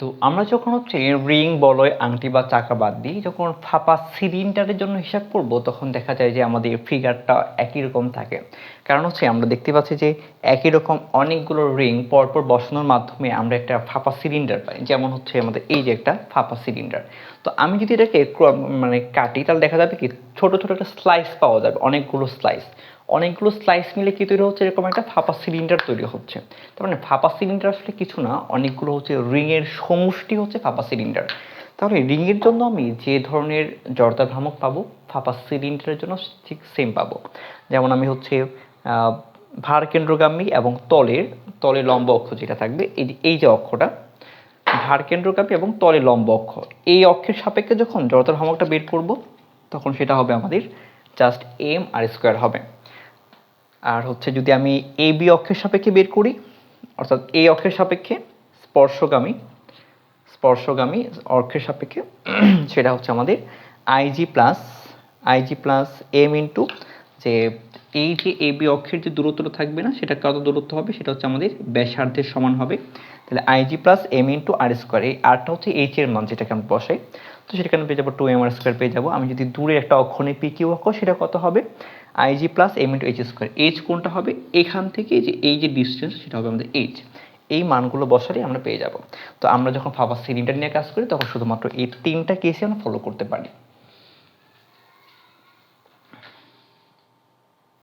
তো আমরা যখন হচ্ছে রিং বলয়, আংটি বা চাকা বাদ দিই, যখন ফাঁপা সিলিন্ডারের জন্য হিসাব করব, তখন দেখা যায় যে আমাদের ফিগারটা একই রকম থাকে। কারণ হচ্ছে আমরা দেখতে পাচ্ছি যে একই রকম অনেকগুলো রিং পরপর বসানোর মাধ্যমে আমরা একটা ফাঁপা সিলিন্ডার পাই। যেমন হচ্ছে আমাদের এই যে একটা ফাঁপা সিলিন্ডার তো আমি যদি এটাকে মানে কাটি, তাহলে দেখা যাবে কি ছোট ছোট একটা স্লাইস পাওয়া যাবে, অনেকগুলো স্লাইস অনেকগুলো স্লাইস মিলে কি তৈরি হচ্ছে? এরকম একটা ফাঁপা সিলিন্ডার তৈরি হচ্ছে। তার মানে ফাঁপা সিলিন্ডার আসলে কিছু না, অনেকগুলো হচ্ছে রিংয়ের সমষ্টি হচ্ছে ফাঁপা সিলিন্ডার তাহলে রিংয়ের জন্য আমি যে ধরনের জর্দা ভ্রামক পাবো, ফাঁপা সিলিন্ডারের জন্য ঠিক সেম পাবো। যেমন আমি হচ্ছে ভার কেন্দ্রগামী এবং তলের, তলে লম্ব অক্ষ যেটা থাকবে, এই এই যে অক্ষটা, ভার কেন্দ্রগামী এবং তলে লম্ব অক্ষ। এই অক্ষের সাপেক্ষে যখন জড়তার ভ্রামকটা বের করব, তখন সেটা হবে আমাদের জাস্ট এম আর স্কোয়ার হবে। আর হচ্ছে যদি আমি এ বি অক্ষের সাপেক্ষে বের করি, অর্থাৎ এ অক্ষের সাপেক্ষে স্পর্শগামী স্পর্শগামী অক্ষের সাপেক্ষে, সেটা হচ্ছে আমাদের IG plus IG plus M into, যে এই যে এ বি অক্ষের যে দূরত্বটা থাকবে না, সেটা কত দূরত্ব হবে? সেটা হচ্ছে আমাদের ব্যাসার্ধের সমান হবে। তাহলে IG plus M into R square, এই আরটা হচ্ছে এইচ এর মান যেটাকে আমি বসাই। তো সেটাকে আমি পেয়ে যাব টু এম আর স্কোয়ার পেয়ে যাব। আমি যদি দূরে একটা অক্ষ নিই পি কিউ অক্ষ সেটা কত হবে? IG plus M into H square H কোনটা হবে? এখান থেকে যে, এই যে ডিস্টেন্স সেটা হবে আমাদের এইচ এই মানগুলো বসালে আমরা পেয়ে যাব। তো আমরা যখন ফাফা সিলিন্ডার নিয়ে কাজ করি, তখন শুধুমাত্র এই তিনটা কেসে আমরা ফলো করতে পারি।